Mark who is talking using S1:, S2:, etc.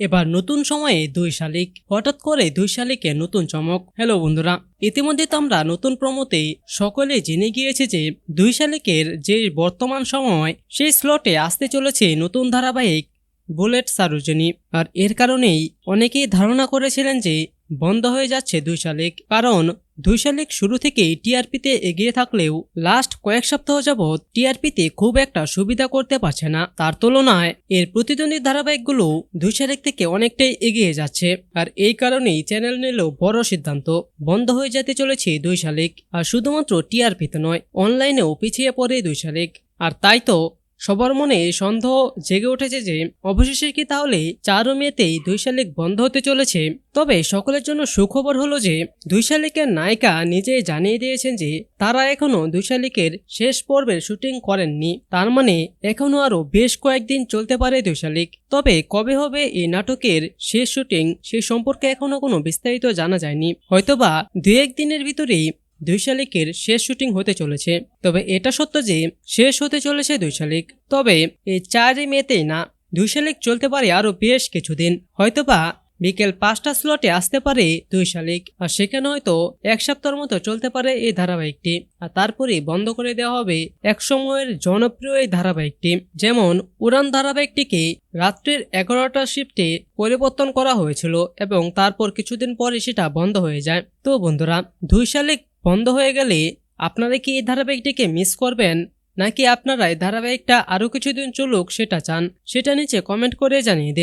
S1: এবার নতুন সময়ে দুই শালিক, হঠাৎ করে দুই শালিকে নতুন চমক। হ্যালো বন্ধুরা, ইতিমধ্যে তো আমরা নতুন প্রমোতে সকলে জেনে গিয়েছে যে দুই শালিকের যে বর্তমান সময়, সেই স্লটে আসতে চলেছে নতুন ধারাবাহিক বুলেট সারোজনী আর এর কারণেই অনেকেই ধারণা করেছিলেন যে বন্ধ হয়ে যাচ্ছে দুই শালিক। কারণ দুই শালিক শুরু থেকেই টিআরপিতে এগিয়ে থাকলেও লাস্ট কয়েক সপ্তাহ যাবৎ টিআরপিতে খুব একটা সুবিধা করতে পারছে না। তার তুলনায় এর প্রতিদ্বন্দ্বী ধারাবাহিকগুলো দুই শালিক থেকে অনেকটাই এগিয়ে যাচ্ছে। আর এই কারণেই চ্যানেল নিল বড় সিদ্ধান্ত। বন্ধ হয়ে যেতে চলেছে দুই শালিক আর শুধুমাত্র টিআরপিতে নয় অনলাইনেও পিছিয়ে পড়ে দুই শালিক আর তাই তো সবার মনে সন্দেহ জেগে উঠেছে যে, অবশেষে কি তাহলে চার মেতেই দুই শালিক বন্ধ হতে চলেছে? তবে সকলের জন্য সুখবর হলো যে, দুই শালিকের নায়িকা নিজেই জানিয়ে দিয়েছেন যে, তারা এখনও দুই শালিকের শেষ পর্বের শুটিং করেননি। তার মানে এখনও আরও বেশ কয়েকদিন চলতে পারে দুই শালিক। তবে কবে হবে এই নাটকের শেষ শুটিং সে সম্পর্কে এখনও কোনো বিস্তারিত জানা যায়নি। হয়তোবা দু একদিনের ভিতরেই দুই শালিকের শেষ শুটিং হতে চলেছে। তবে এটা সত্য যে, শেষ হতে চলেছে দুই শালিক। তবে এই চারই মেতেই না, দুই শালিক চলতে পারে আরও বেশ কিছুদিন। হয়তোবা বিকেল পাঁচটা স্লটে আসতে পারে দুই শালিক, আর সেখানে হয়তো এক সপ্তাহের মতো চলতে পারে এই ধারাবাহিকটি। আর তারপরে বন্ধ করে দেওয়া হবে এক সময়ের জনপ্রিয় এই ধারাবাহিকটি। যেমন উড়ান ধারাবাহিকটিকে রাত্রির এগারোটা শিফটে পরিবর্তন করা হয়েছিল এবং তারপর কিছুদিন পরে সেটা বন্ধ হয়ে যায়। তো বন্ধুরা, দুই শালিক বন্ধ হয়ে গেলে আপনারা কি এই ধারাবাহিকটিকে মিস করবেন? নাকি আপনারা এই ধারাবাহিকটা আরও কিছুদিন চলুক সেটা চান? সেটা নিচে কমেন্ট করে জানিয়ে দিন।